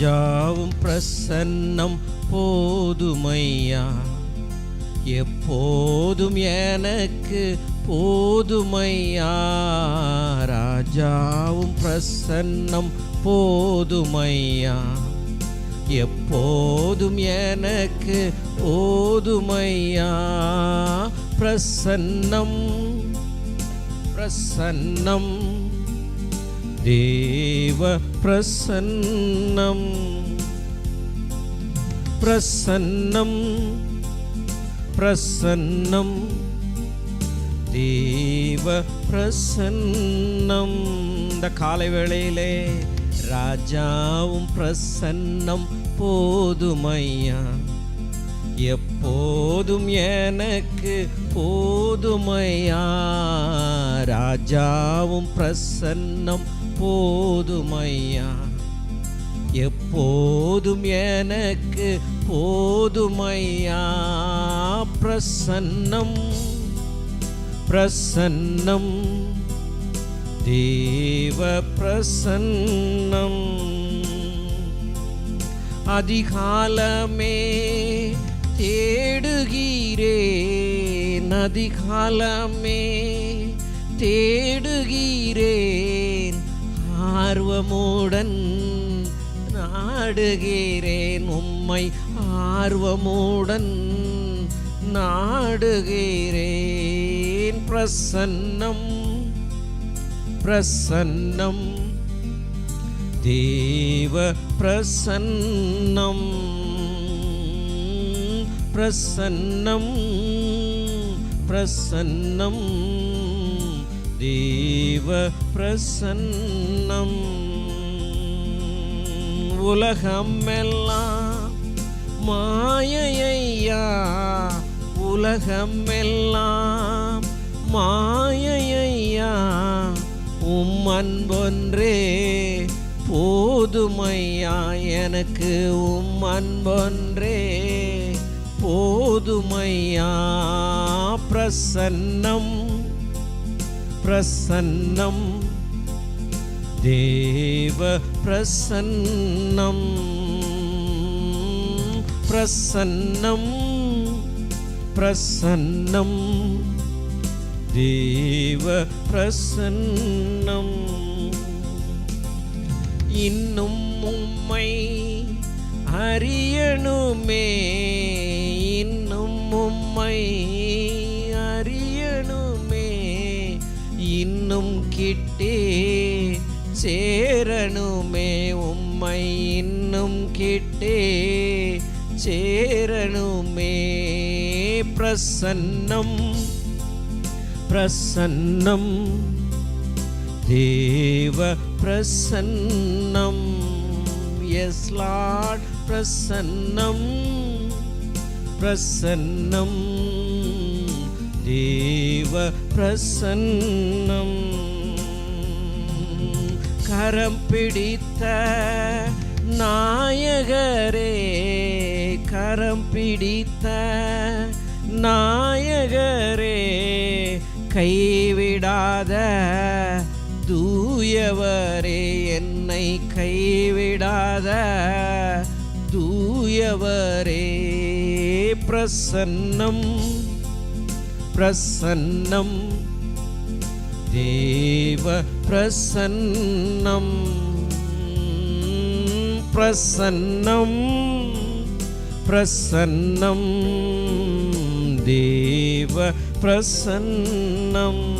ராஜாவும் பிரசன்னம் போதுமையா? எப்போதும் எனக்கு போதுமையா? ராஜாவும் பிரசன்னம் போதுமையா? எப்போதும் எனக்கு போதுமையா? பிரசன்னம் பிரசன்னம் தேவ பிரசன்னம். பிரசன்னம் பிரசன்னம். தேவ பிரசன்னம். இந்த காலை வேளையிலே ராஜாவும் பிரசன்னம். போதுமையா? எப்போதும் எனக்கு போதுமையா? ராஜாவும் பிரசன்னம். போதும் ஐயா எப்போதும் எனக்கு போதுமையா? பிரசன்னம் பிரசன்னம். தேவ பிரசன்னம். அதிகாலமே தேடுகிறேன் அதிகாலமே தேடுகிறேன் ஆர்வமுடன் நாடுகிறேன். உம்மை ஆர்வமுடன் நாடுகிறேன். பிரசன்னம் பிரசன்னம். தேவ பிரசன்னம் பிரசன்னம் பிரசன்னம். தேவ பிரசன்னம் உலகமெல்லாம் மாயையா? உலகமெல்லாம் மாயையா? உம் அன்பொன்றே போதுமையா? எனக்கு உம் அன்பொன்றே போதுமையா? பிரசன்னம். பிரசன்னம் தேவ பிரசன்னம் பிரசன்னம் பிரசன்னம் தேவ பிரசன்னம் இன்னும் உம்மை அறியணுமே இன்னும் உம்மை இன்னும் கிட்டே சேரணுமே உம்மை இன்னும் கிட்டே சேரணுமே. பிரசன்னம் பிரசன்னம் தேவ பிரசன்னம். எஸ் லார்ட் பிரசன்னம் பிரசன்னம். தேவ பிரசன்னம். கரம் பிடித்த நாயகரே கரம் பிடித்த நாயகரே கைவிடாத தூயவரே என்னை கைவிடாத தூயவரே பிரசன்னம். பிரசன்னம். தேவ பிரசன்னம். பிரசன்னம். பிரசன்னம். தேவ பிரசன்னம்.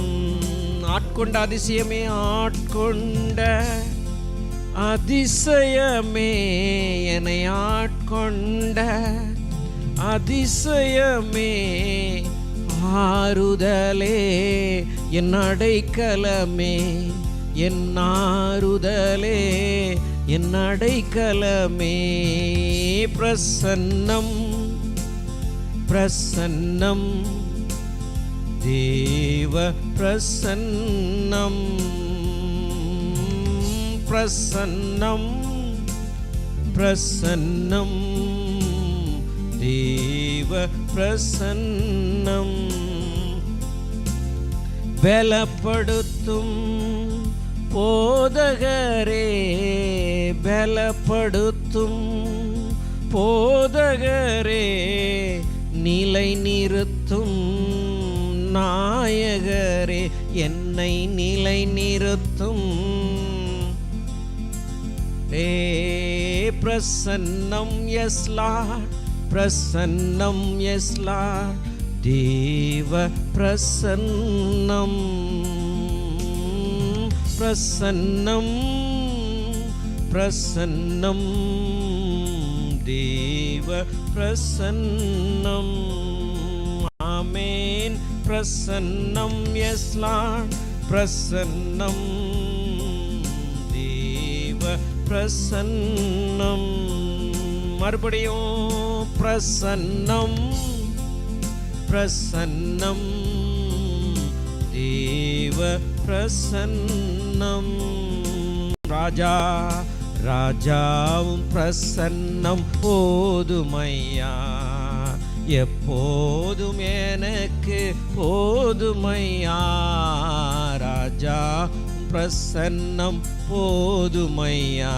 ஆட்கொண்ட அதிசயமே ஆட்கொண்ட அதிசயமே என்னை ஆட்கொண்ட அதிசயமே ஆறுதலே என் அடைக்கலமே என் ஆறுதலே என் அடைக்கலமே. பிரசன்னம் பிரசன்னம் தேவ பிரசன்னம். பிரசன்னம் பிரசன்னம் தேவ பிரசன்னம். பலப்படுத்தும் போதகரே பலப்படுத்தும் போதகரே நிலை நிறுத்தும் நாயகரே என்னை நிலை நிறுத்தும் ஏ பிரசன்னம் எஸ்லா பிரசன்னம் எஸ்லா லார்ட் தேவ பிரசன்னம். பிரசன்னம் பிரசன்னம். தேவ பிரசன்னம். ஆமேன். பிரசன்னம் எஸ் லார்ட் பிரசன்னம். தேவ பிரசன்னம். மறுபடியும் பிரசன்னம். பிரசன்னம். தேவ பிரசன்னம். ராஜா ராஜாவும் பிரசன்னம் போதுமையா? எப்போதும் எனக்கு போதுமையா? ராஜா பிரசன்னம் போதுமையா?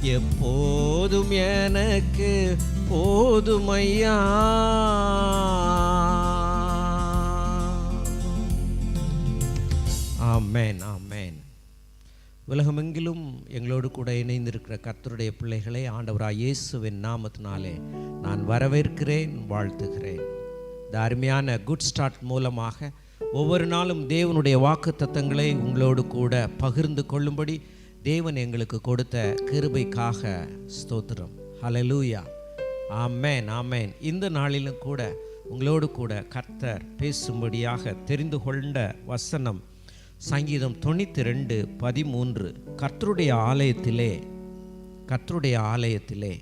எப்போதும் எனக்கு போதுமையா? ஆமேன் ஆமேன். உலகமெங்கிலும் எங்களோடு கூட இணைந்திருக்கிற கர்த்தருடைய பிள்ளைகளை ஆண்டவராக இயேசுவின் நாமத்தினாலே நான் வரவேற்கிறேன் வாழ்த்துகிறேன். இந்த அருமையான குட் ஸ்டார்ட் மூலமாக ஒவ்வொரு நாளும் தேவனுடைய வாக்கு தத்தங்களை உங்களோடு கூட பகிர்ந்து கொள்ளும்படி தேவன் எங்களுக்கு கொடுத்த கிருபைக்காக ஸ்தோத்திரம். ஹலலூயா ஆமேன் ஆமேன். இந்த நாளிலும் கூட உங்களோடு கூட கர்த்தர் பேசும்படியாக தெரிந்து கொண்ட வசனம் சங்கீதம் தொண்ணூற்றி ரெண்டு பதிமூன்று. கர்த்தருடைய ஆலயத்திலே கர்த்தருடைய ஆலயத்திலே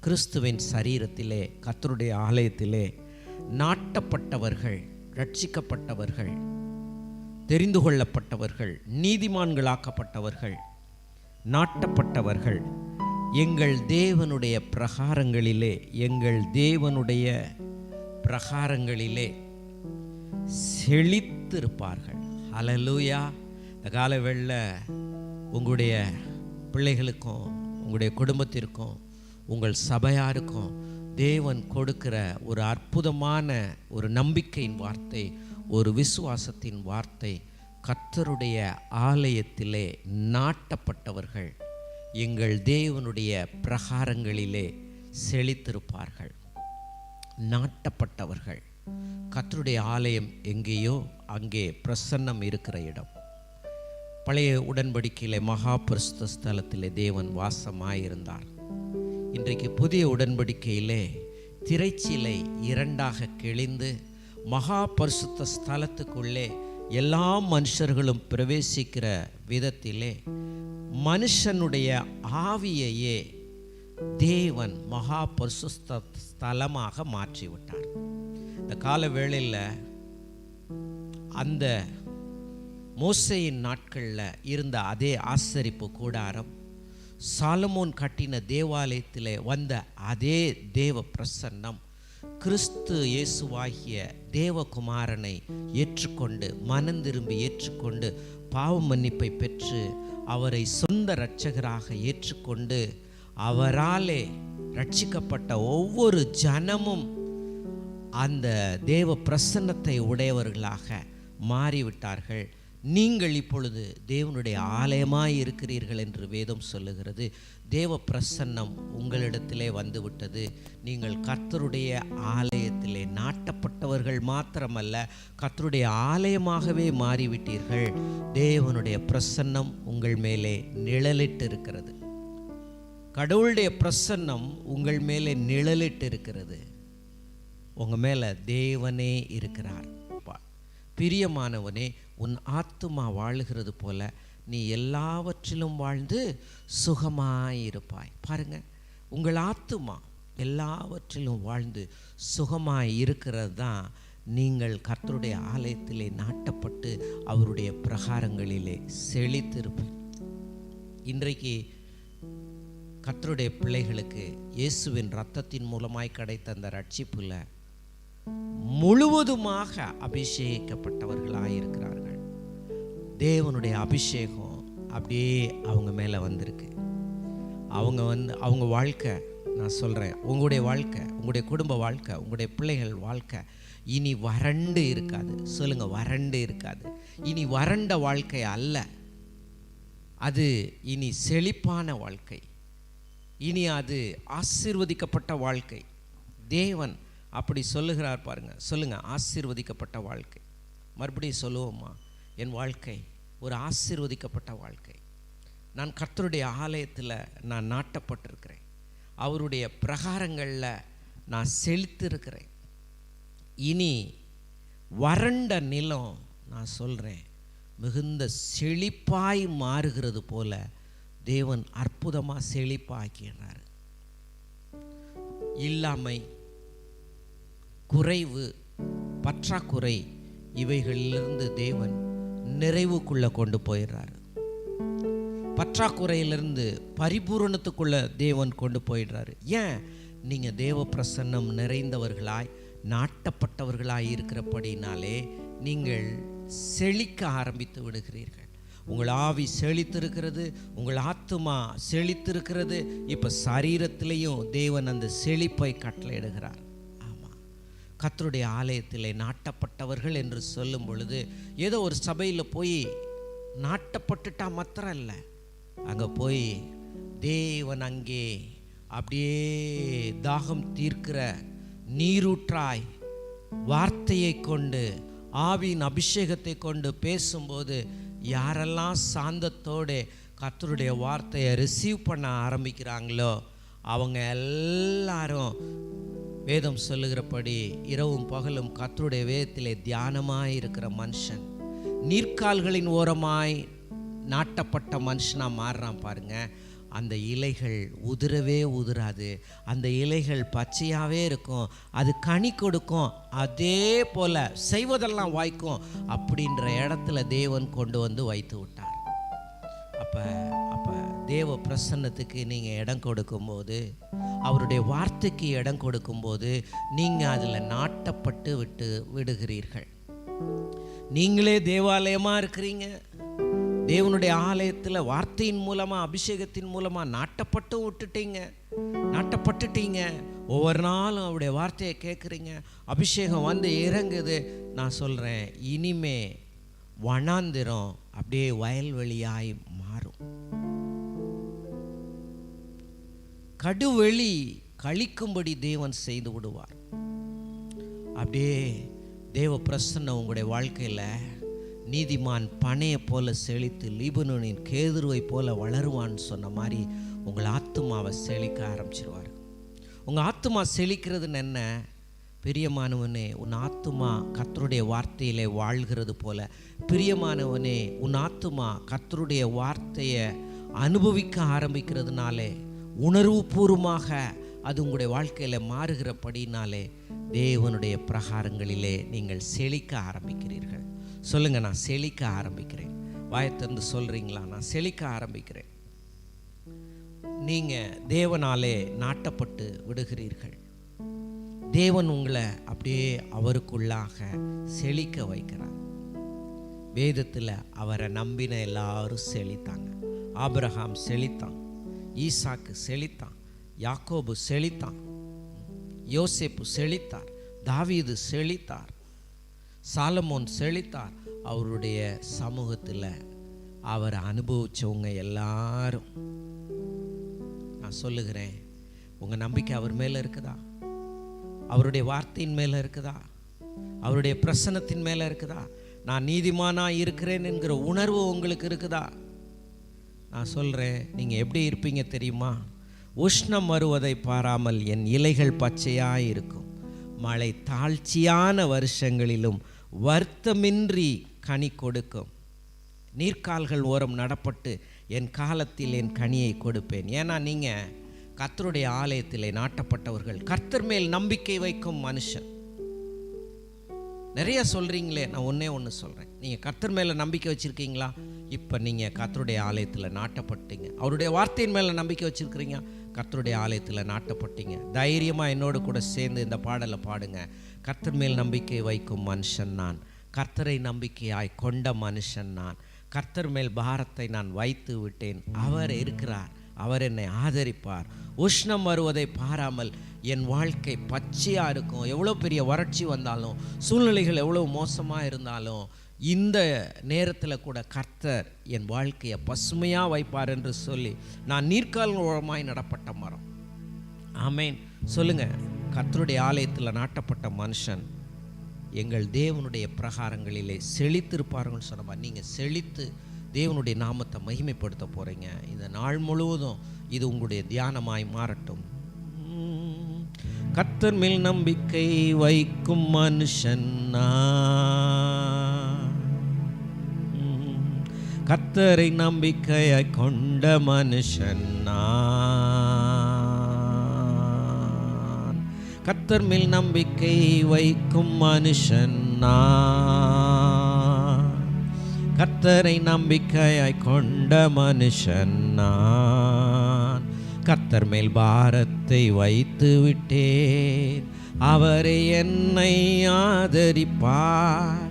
கிறிஸ்துவின் சரீரத்திலே கர்த்தருடைய ஆலயத்திலே நாட்டப்பட்டவர்கள் ரட்சிக்கப்பட்டவர்கள் தெரிந்து கொள்ளப்பட்டவர்கள் நீதிமான்களாக்கப்பட்டவர்கள் நாட்டப்பட்டவர்கள் எங்கள் தேவனுடைய பிரகாரங்களிலே எங்கள் தேவனுடைய பிரகாரங்களிலே செழித்திருப்பார்கள். அலலூயா இந்த காலவெளில உங்களுடைய பிள்ளைகளுக்கும் உங்களுடைய குடும்பத்திற்கும் உங்கள் சபையாருக்கும் தேவன் கொடுக்கிற ஒரு அற்புதமான ஒரு நம்பிக்கையின் வார்த்தை ஒரு விசுவாசத்தின் வார்த்தை கத்தருடைய ஆலயத்திலே நாட்டப்பட்டவர்கள். எங்கள் தேவனுடைய பிரகாரங்களிலே செழித்திருப்பார்கள். நாட்டப்பட்டவர்கள். கத்தருடைய ஆலயம் எங்கேயோ அங்கே பிரசன்னம் இருக்கிற இடம். பழைய உடன்படிக்கையிலே மகா ஸ்தலத்திலே தேவன் வாசமாயிருந்தார். இன்றைக்கு புதிய உடன்படிக்கையிலே திரைச்சிலை இரண்டாக கிழிந்து மகா பரிசுத்த ஸ்தலத்துக்குள்ளே எல்லா மனுஷர்களும் பிரவேசிக்கிற விதத்திலே மனுஷனுடைய ஆவியையே தேவன் மகா பரிசுத்த ஸ்தலமாக மாற்றிவிட்டார். இந்த கால வேளையில் அந்த மோசையின் நாட்களில் இருந்த அதே ஆசரிப்பு கூடாரம் சாலமோன் கட்டின தேவாலயத்தில் வந்த அதே தேவ பிரசன்னம் கிறிஸ்து இயேசுவாகிய தேவகுமாரனை ஏற்றுக்கொண்டு மனம் திரும்பி ஏற்றுக்கொண்டு பாவ மன்னிப்பை பெற்று அவரை சொந்த இரட்சகராக ஏற்றுக்கொண்டு அவராலே ரட்சிக்கப்பட்ட ஒவ்வொரு ஜனமும் அந்த தேவ பிரசன்னத்தை உடையவர்களாக மாறிவிட்டார்கள். நீங்கள் இப்பொழுது தேவனுடைய ஆலயமாய் இருக்கிறீர்கள் என்று வேதம் சொல்லுகிறது. தேவ பிரசன்னம் உங்களிடத்திலே வந்துவிட்டது. நீங்கள் கர்த்தருடைய ஆலயத்திலே நாட்டப்பட்டவர்கள் மாத்திரமல்ல கர்த்தருடைய ஆலயமாகவே மாறிவிட்டீர்கள். தேவனுடைய பிரசன்னம் உங்கள் மேலே நிழலிட்டு இருக்கிறது கடவுளுடைய பிரசன்னம் உங்கள் மேலே நிழலிட்டு இருக்கிறது உங்கள் மேலே தேவனே இருக்கிறார். பா- பிரியமானவனே உன் ஆத்துமா வாழுகிறது போல நீ எல்லாவற்றிலும் வாழ்ந்து சுகமாயிருப்பாய். பாருங்க உங்கள் ஆத்துமா எல்லாவற்றிலும் வாழ்ந்து சுகமாய் இருக்கிறது தான் நீங்கள் கர்த்தருடைய ஆலயத்திலே நாட்டப்பட்டு அவருடைய பிரகாரங்களிலே செழித்திருப்பீர். இன்றைக்கு கர்த்தருடைய பிள்ளைகளுக்கு இயேசுவின் ரத்தத்தின் மூலமாய் கிடைத்த அந்த ரட்சிப்புல முழுவதுமாக அபிஷேகிக்கப்பட்டவர்களாக இருக்கிறார்கள் தேவனுடைய அபிஷேகம் அப்படியே அவங்க மேலே வந்திருக்கு. அவங்க வந்து அவங்க வாழ்க்கை நான் சொல்கிறேன் உங்களுடைய வாழ்க்கை உங்களுடைய குடும்ப வாழ்க்கை உங்களுடைய பிள்ளைகள் வாழ்க்கை இனி வறண்டு இருக்காது. சொல்லுங்கள் வறண்டு இருக்காது. இனி வறண்ட வாழ்க்கை அல்ல. அது இனி செழிப்பான வாழ்க்கை. இனி அது ஆசீர்வதிக்கப்பட்ட வாழ்க்கை. தேவன் அப்படி சொல்லுகிறார் பாருங்க. சொல்லுங்கள் ஆசீர்வதிக்கப்பட்ட வாழ்க்கை. மறுபடியும் சொல்லுவோமா என் வாழ்க்கை ஒரு ஆசீர்வதிக்கப்பட்ட வாழ்க்கை. நான் கர்த்தருடைய ஆலயத்தில் நான் நாட்டப்பட்டிருக்கிறேன். அவருடைய பிரகாரங்களில் நான் செழித்திருக்கிறேன். இனி வறண்ட நிலம் நான் சொல்கிறேன் மிகுந்த செழிப்பாய் மாறுகிறது போல தேவன் அற்புதமாக செழிப்பாக்கினார் இல்லாமை குறைவு பற்றாக்குறை இவைகளிலிருந்து தேவன் நிறைவுக்குள்ளே கொண்டு போயிடுறாரு. பற்றாக்குறையிலிருந்து பரிபூரணத்துக்குள்ள தேவன் கொண்டு போயிடுறாரு. ஏன்? நீங்கள் தேவ பிரசன்னம் நிறைந்தவர்களாய் நாட்டப்பட்டவர்களாய் இருக்கிறபடினாலே நீங்கள் செழிக்க ஆரம்பித்து விடுகிறீர்கள். உங்கள் ஆவி செழித்திருக்கிறது உங்கள் ஆத்துமா செழித்திருக்கிறது. இப்போ சரீரத்திலையும் தேவன் அந்த செழிப்பை கட்டளையிடுகிறார். கர்த்தருடைய ஆலயத்திலே நாட்டப்பட்டவர்கள் என்று சொல்லும் பொழுது ஏதோ ஒரு சபையில் போய் நாட்டப்பட்டுட்டா மாத்திரம் இல்லை. அங்கே போய் தேவன் அங்கே அப்படியே தாகம் தீர்க்கிற நீரூற்றாய் வார்த்தையை கொண்டு ஆவியின் அபிஷேகத்தை கொண்டு பேசும்போது யாரெல்லாம் சாந்தத்தோடு கத்தருடைய வார்த்தையை ரிசீவ் பண்ண ஆரம்பிக்கிறாங்களோ அவங்க எல்லாரும் வேதம் சொல்லுகிறபடி இரவும் பகலும் கத்தருடைய வேதத்திலே தியானமாய் இருக்கிற மனுஷன். நீர்க்கால்களின் ஓரமாய் நாட்டப்பட்ட மனுஷனாக மாறுறான் பாருங்க. அந்த இலைகள் உதிரவே உதிராது. அந்த இலைகள் பச்சையாகவே இருக்கும். அது கனி கொடுக்கும். அதே போல் செய்வதெல்லாம் வாய்க்கும் அப்படின்ற இடத்துல தேவன் கொண்டு வந்து வைத்து விட்டார். அப்போ தேவ பிரசன்னத்துக்கு நீங்கள் இடம் கொடுக்கும்போது அவருடைய வார்த்தைக்கு இடம் கொடுக்கும்போது நீங்கள் அதில் நாட்டப்பட்டு விட்டு விடுகிறீர்கள். நீங்களே தேவாலயமாக இருக்கிறீங்க. தேவனுடைய ஆலயத்தில் வார்த்தையின் மூலமாக அபிஷேகத்தின் மூலமாக நாட்டப்பட்டும் விட்டுட்டீங்க. நாட்டப்பட்டுட்டீங்க. ஒவ்வொரு நாளும் அவருடைய வார்த்தையை கேட்குறீங்க. அபிஷேகம் வந்து இறங்குது. நான் சொல்கிறேன் இனிமே வனாந்திரம் அப்படியே வயல்வெளியாய் மா கடுவெளி கழிக்கும்படி தேவன் செய்து விடுவார். அப்படியே தேவ பிரசன்ன உங்களுடைய வாழ்க்கையில் நீதிமான் பனையை போல செழித்து லீபனோனின் கேதுருவை போல வளருவான்னு சொன்ன மாதிரி உங்கள் ஆத்துமாவை செழிக்க ஆரம்பிச்சிருவார். உங்கள் ஆத்துமா செழிக்கிறதுன்னு என்ன? பிரியமானவனே உன் ஆத்துமா கத்தருடைய வார்த்தையிலே வாழ்கிறது போல. பிரியமானவனே உன் ஆத்துமா கத்தருடைய வார்த்தையை அனுபவிக்க ஆரம்பிக்கிறதுனாலே உணர்வுபூர்வமாக அது உங்களுடைய வாழ்க்கையில் மாறுகிறபடினாலே தேவனுடைய பிரகாரங்களிலே நீங்கள் செழிக்க ஆரம்பிக்கிறீர்கள். சொல்லுங்க நான் செழிக்க ஆரம்பிக்கிறேன். வாயத்திருந்து சொல்றீங்களா? நான் செழிக்க ஆரம்பிக்கிறேன். நீங்கள் தேவனாலே நாட்டப்பட்டு விடுகிறீர்கள். தேவன் உங்களை அப்படியே அவருக்குள்ளாக செழிக்க வைக்கிறார். வேதத்தில் அவரை நம்பின எல்லாரும் செழித்தாங்க. ஆபிரகாம் செழித்தான். ஈசாக்கு செழித்தான் யாக்கோபு செழித்தான் யோசேப்பு செழித்தார் தாவீது செழித்தார் சாலமோன் செழித்தார். அவருடைய சமூகத்தில் அவர் அனுபவித்தவங்க எல்லாரும். நான் சொல்லுகிறேன் உங்கள் நம்பிக்கை அவர் மேலே இருக்குதா? அவருடைய வார்த்தையின் மேலே இருக்குதா? அவருடைய பிரசனத்தின் மேலே இருக்குதா? நான் நீதிமானாக இருக்கிறேன் என்கிற உணர்வு உங்களுக்கு இருக்குதா? நான் சொல்கிறேன் நீங்கள் எப்படி இருப்பீங்க தெரியுமா? உஷ்ணம் வருவதை பாராமல் என் இலைகள் பச்சையாக இருக்கும். மழை தாழ்ச்சியான வருஷங்களிலும் வருத்தமின்றி கனி கொடுக்கும். நீர்க்கால்கள் ஓரம் நடப்பட்டு என் காலத்தில் என் கனியை கொடுப்பேன். ஏன்னா நீங்கள் கர்த்தருடைய ஆலயத்திலே நாட்டப்பட்டவர்கள். கர்த்தர் மேல் நம்பிக்கை வைக்கும் மனுஷன். நிறைய சொல்கிறீங்களே நான் ஒன்றே ஒன்று சொல்கிறேன் நீங்கள் கர்த்தர் மேலே நம்பிக்கை வச்சுருக்கீங்களா? இப்போ நீங்கள் கர்த்தருடைய ஆலயத்தில் நாட்டப்பட்டீங்க. அவருடைய வார்த்தையின் மேலே நம்பிக்கை வச்சுருக்கிறீங்க? கர்த்தருடைய ஆலயத்தில் நாட்டப்பட்டீங்க. தைரியமாக என்னோடு கூட சேர்ந்து இந்த பாடலை பாடுங்க. கர்த்தர் மேல் நம்பிக்கை வைக்கும் மனுஷன் நான். கர்த்தரை நம்பிக்கையாய் கொண்ட மனுஷன் நான். கர்த்தர் மேல் பாரத்தை நான் வைத்து விட்டேன். அவர் இருக்கிறார். அவர் என்னை ஆதரிப்பார். உஷ்ணம் வருவதை பாராமல் என் வாழ்க்கை பச்சையாக இருக்கும். எவ்வளோ பெரிய வறட்சி வந்தாலும் சூழ்நிலைகள் எவ்வளோ மோசமாக இருந்தாலும் இந்த நேரத்தில் கூட கர்த்தர் என் வாழ்க்கையை பசுமையாக வைப்பார் என்று சொல்லி நான் நீர்க்கால் ஓரமாய் நடப்பட்ட மரம். ஆமேன். சொல்லுங்கள் கர்த்தருடைய ஆலயத்தில் நாட்டப்பட்ட மனுஷன் எங்கள் தேவனுடைய பிரகாரங்களிலே செழித்திருப்பார்கள்னு சொன்னப்பா நீங்கள் செழித்து தேவனுடைய நாமத்தை மகிமைப்படுத்த போகிறீங்க இந்த நாள் முழுவதும் இது உங்களுடைய தியானமாய் மாறட்டும். கர்த்தர் மேல் நம்பிக்கை வைக்கும் மனுஷன் நான். கத்தரை நம்பிக்கையை கொண்ட மனுஷன் நான். கர்த்தர் மேல் நம்பிக்கை வைக்கும் மனுஷன் நான். கர்த்தரை நம்பிக்கையாய் கொண்ட மனுஷன் நான். கர்த்தர் மேல் பாரத்தை வைத்து விட்டேன். அவரை என்னை ஆதரிப்பார்.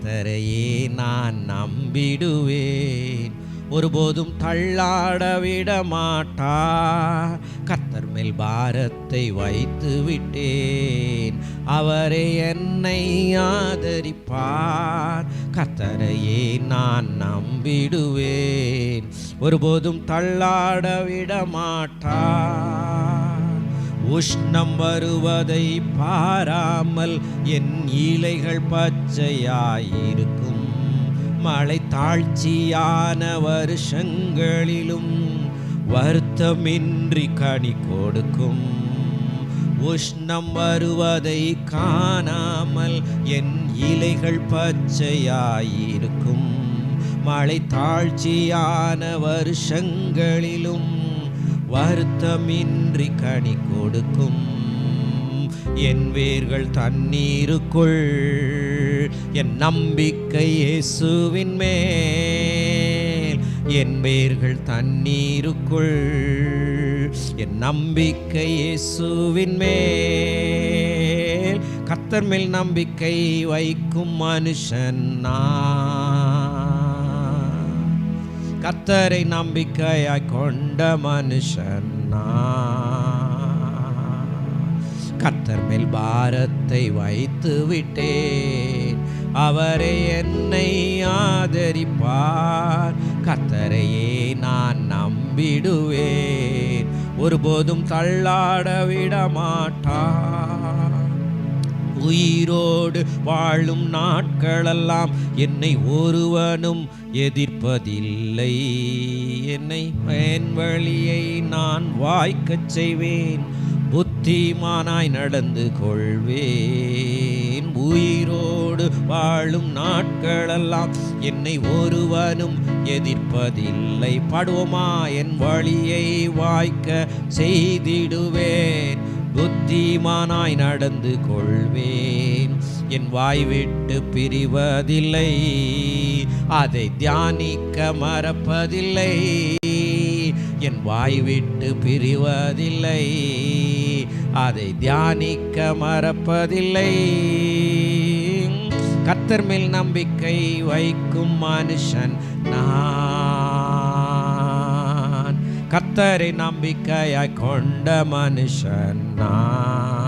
கர்த்தரையே நான் நம்பிடுவேன். ஒருபோதும் தள்ளாட விட மாட்டார் கர்த்தர் மேல் பாரத்தை வைத்து விட்டேன் அவரே என்னை ஆதரிப்பார். கர்த்தரையே நான் நம்பிடுவேன். ஒருபோதும் தள்ளாட விட மாட்டார் உஷ்ணம் வருவதை பாராமல் என் இலைகள் பச்சையாயிருக்கும். மழை தாழ்ச்சியான வருஷங்களிலும் வருத்தமின்றி கனி கொடுக்கும். உஷ்ணம் வருவதை காணாமல் என் இலைகள் பச்சையாயிருக்கும். மழை தாழ்ச்சியான வருஷங்களிலும் வருத்தமின்றி கனி கொடுக்கும். என் வேர்கள் தண்ணீருக்குள் என் நம்பிக்கை இயேசுவின் மேல். என் வேர்கள் தண்ணீருக்குள் என் நம்பிக்கை இயேசுவின் மேல். கத்தர் மேல் நம்பிக்கை வைக்கும் மனுஷன் நான். கத்தரை நம்பிக்கையாய் கொண்ட மனுஷன் கத்தர் மேல் பாரத்தை வைத்து விட்டேன். அவரை என்னை ஆதரிப்பார். கத்தரையே நான் நம்பிடுவேன். ஒருபோதும் தள்ளாட விட மாட்டார் உயிரோடு வாழும் நாட்களெல்லாம் என்னை ஒருவனும் எதிர்ப்பதில்லை. என்னை என் வழியை நான் வாய்க்கச் செய்வேன். புத்திமானாய் நடந்து கொள்வேன். உயிரோடு வாழும் நாட்களெல்லாம் என்னை ஒருவனும் எதிர்ப்பதில்லை. பாடுவோமா? என் வழியை வாய்க்க செய்திடுவேன். புத்திமானாய் நடந்து கொள்வேன். என் வாய் விட்டு பிரிவதில்லை. அதை தியானிக்க மறப்பதில்லை. என் வாய் விட்டு பிரிவதில்லை. அதை தியானிக்க மறப்பதில்லை. கத்தர் மேல் நம்பிக்கை வைக்கும் மனுஷன் நான். கத்தரை நம்பிக்கையாய் கொண்ட மனுஷன் நான்.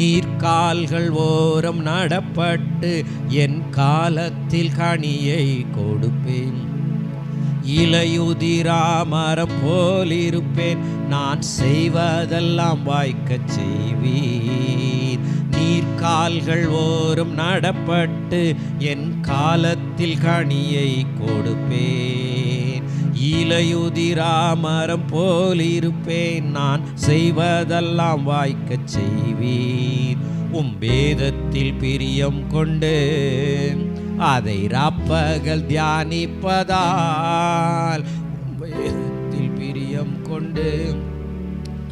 நீர்க்கால்கள் ஓரம் நடப்பட்டு என் காலத்தில் கனியை கொடுப்பேன். இலையுதிரா மரம் நான் செய்வதெல்லாம் வாய்க்கச் செய்வீர். நீர்க்கால்கள் ஓரம் நடப்பட்டு என் காலத்தில் கனியை கொடுப்பேன். இலையுதிராமரம் போலிருப்பேன். போல் இருப்பேன் நான் செய்வதெல்லாம் வாய்க்கச் செய்வீர். உம் வேதத்தில் பிரியம் கொண்டு அதை ராப்பகல் தியானிப்பதால் உம் வேதத்தில் பிரியம் கொண்டு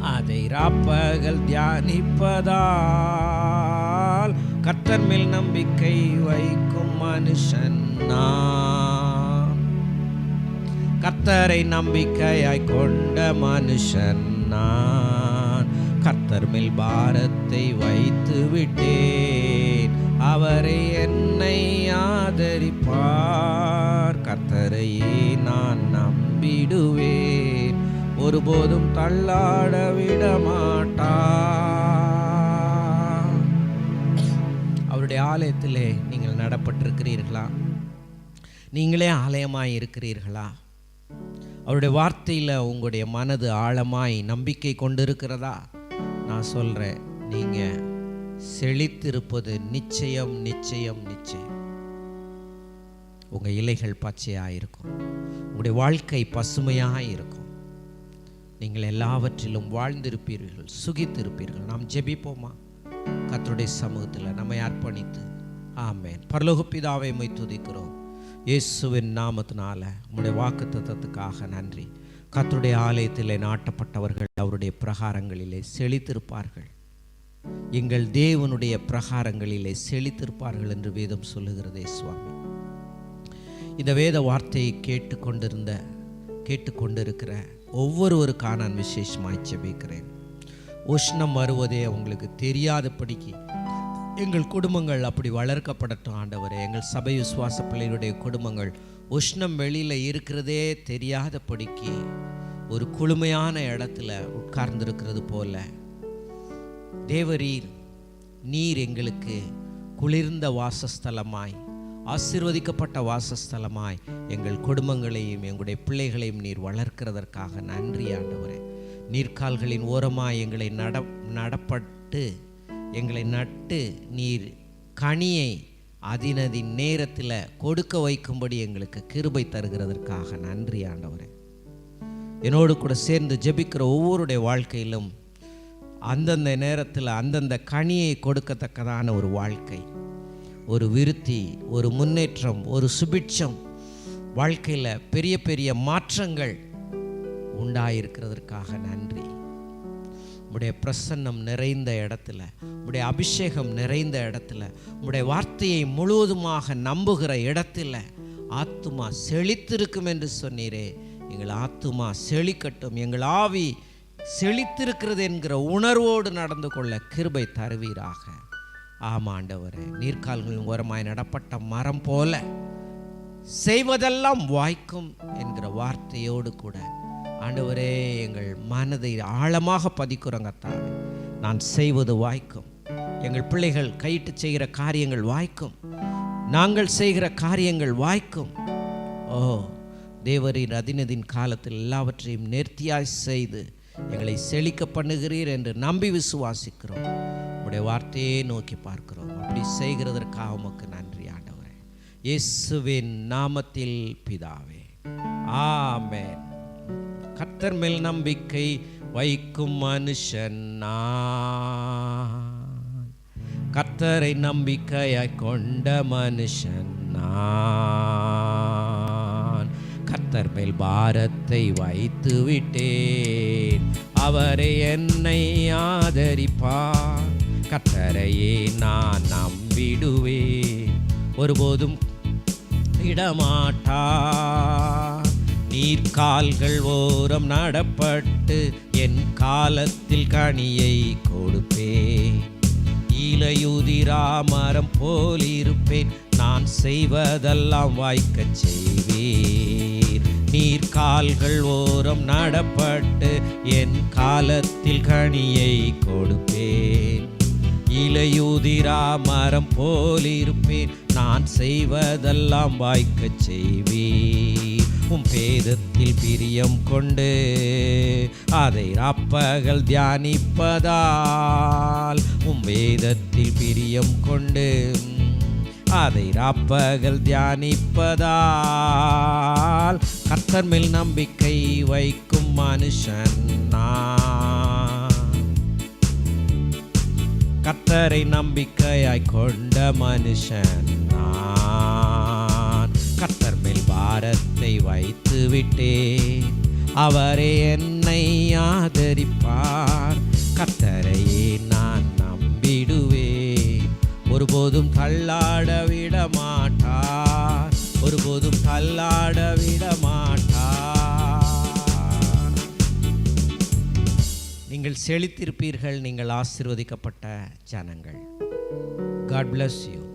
அதை ராப்பகல் தியானிப்பதால் கர்த்தர் மேல் நம்பிக்கை வைக்கும் மனுஷன் நான். கர்த்தரை நம்பிக்கையாய் கொண்ட மனுஷன் நான். கர்த்தர் மேல் பாரத்தை வைத்து விட்டேன். அவரை என்னை ஆதரிப்பார். கர்த்தரையே நான் நம்பிடுவேன். ஒருபோதும் தள்ளாட விட மாட்டார் அவருடைய ஆலயத்திலே நீங்கள் நடப்பட்டிருக்கிறீர்களா? நீங்களே ஆலயமாய் இருக்கிறீர்களா அவருடைய வார்த்தையில் உங்களுடைய மனது ஆழமாய் நம்பிக்கை கொண்டிருக்கிறதா? நான் சொல்கிறேன் நீங்கள் செழித்திருப்பது நிச்சயம் நிச்சயம் நிச்சயம். உங்கள் இலைகள் பச்சையாக இருக்கும். உங்களுடைய வாழ்க்கை பசுமையாக இருக்கும். நீங்கள் எல்லாவற்றிலும் வாழ்ந்திருப்பீர்கள் சுகித்திருப்பீர்கள். நாம் ஜெபிப்போமா? கத்தருடைய சமூகத்தில் நம்மை அர்ப்பணித்து. ஆமேன். பரலோக பிதாவை துதிக்கிறோம். இயேசுவின் நாமத்தினால உங்களுடைய வாக்கு தத்துவத்துக்காக நன்றி. கத்துடைய ஆலயத்திலே நாட்டப்பட்டவர்கள் அவருடைய பிரகாரங்களிலே செழித்திருப்பார்கள். எங்கள் தேவனுடைய பிரகாரங்களிலே செழித்திருப்பார்கள் என்று வேதம் சொல்லுகிறதே சுவாமி. இந்த வேத வார்த்தையை கேட்டுக்கொண்டிருந்த கேட்டுக்கொண்டிருக்கிற ஒவ்வொருவருக்கான நான் விசேஷமாய் செபிக்கிறேன் உஷ்ணம் வருவதே அவங்களுக்கு தெரியாதபடிக்கு எங்கள் குடும்பங்கள் அப்படி வளர்க்கப்படட்டும் ஆண்டவரே. எங்கள் சபை விசுவாச பிள்ளைகளுடைய குடும்பங்கள் உஷ்ணம் வெளியில் இருக்கிறதே தெரியாதபடிக்கு ஒரு குளுமையான இடத்துல உட்கார்ந்திருக்கிறது போல. தேவரீர் நீர் எங்களுக்கு குளிர்ந்த வாசஸ்தலமாய் ஆசீர்வதிக்கப்பட்ட வாசஸ்தலமாய் எங்கள் குடும்பங்களையும் எங்களுடைய பிள்ளைகளையும் நீர் வளர்க்கிறதற்காக நன்றி ஆண்டவரே. நீர்க்கால்களின் ஓரமாய் எங்களை நட நடப்பட்டு எங்களை நட்டு நீர் கனியை அதினதின் நேரத்தில் கொடுக்க வைக்கும்படி எங்களுக்கு கிருபை தருகிறதற்காக நன்றி ஆண்டவரே. என்னோடு கூட சேர்ந்து ஜெபிக்கிற ஒவ்வொருடைய வாழ்க்கையிலும் அந்தந்த நேரத்தில் அந்தந்த கனியை கொடுக்கத்தக்கதான ஒரு வாழ்க்கை ஒரு விருத்தி ஒரு முன்னேற்றம் ஒரு சுபிட்சம் வாழ்க்கையில் பெரிய பெரிய மாற்றங்கள் உண்டாயிருக்கிறதற்காக நன்றி. உடைய பிரசன்னம் நிறைந்த இடத்துல உடைய அபிஷேகம் நிறைந்த இடத்துல உடைய வார்த்தையை முழுவதுமாக நம்புகிற இடத்துல ஆத்துமா செழித்திருக்கும் என்று சொன்னீரே. எங்கள் ஆத்துமா செழிக்கட்டும். எங்கள் ஆவி செழித்திருக்கிறது என்கிற உணர்வோடு நடந்து கொள்ள கிருபை தருவீராக. ஆமாண்டவரே நீர்க்கால்களின் ஓரமாய் நடப்பட்ட மரம் போல செய்வதெல்லாம் வாய்க்கும் என்கிற வார்த்தையோடு கூட ஆண்டவரே எங்கள் மனதை ஆழமாக பதிக்கிறோங்க தாவே நான் செய்வது வாய்க்கும். எங்கள் பிள்ளைகள் கையிட்டு செய்கிற காரியங்கள் வாய்க்கும். நாங்கள் செய்கிற காரியங்கள் வாய்க்கும். ஓ தேவரின் அதினதின் காலத்தில் எல்லாவற்றையும் நேர்த்தியாய் செய்து எங்களை செழிக்க பண்ணுகிறீர் என்று நம்பி விசுவாசிக்கிறோம். உடைய வார்த்தையே நோக்கி பார்க்கிறோம். அப்படி செய்கிறதற்காக உமக்கு நன்றி ஆண்டவரே. இயேசுவின் நாமத்தில் பிதாவே. ஆமேன். கர்த்தர் மேல் நம்பிக்கை வைக்கும் மனுஷன் நான். கர்த்தரை நம்பிக்கையாய் கொண்ட மனுஷன் நான். கர்த்தர் மேல் பாரத்தை வைத்து விட்டேன் அவரை என்னை ஆதரிப்பார். கர்த்தரையே நான் நம்பிடுவேன். ஒருபோதும் இடமாட்டார். நீர்க்கால்கள் ஓரம் நடப்பட்டு என் காலத்தில் கனியை கொடுப்பேன். இலையுதிரா மரம் போலிருப்பேன். நான் செய்வதெல்லாம் வாய்க்கச் செய்வீர். நீர்க்கால்கள் ஓரம் நடப்பட்டு என் காலத்தில் கனியை கொடுப்பேன். இலையுதிரா மரம் போலிருப்பேன். நான் செய்வதெல்லாம் வாய்க்க செய்வே உம் பேதத்தில் பிரியம் கொண்டு அதை ராப்பகல் தியானிப்பதால் உம் வேதத்தில் பிரியம் கொண்டு அதை ராப்பகல் தியானிப்பதால் கர்த்தர் மேல் நம்பிக்கை வைக்கும் மனுஷன் நான். கத்தரை நம்பிக்கையாய் கொண்ட மனுஷன் நான். கத்தர் மேல் பாரத்தை வைத்து விட்டேன். அவரே என்னை ஆதரிப்பார். கத்தரையே நான் நம்பிடுவேன். ஒருபோதும் தள்ளாட விட மாட்டார். ஒருபோதும் தள்ளாட விட மாட்டார். நீங்கள் செழித்திருப்பீர்கள் நீங்கள் ஆசீர்வதிக்கப்பட்ட ஜனங்கள். God bless you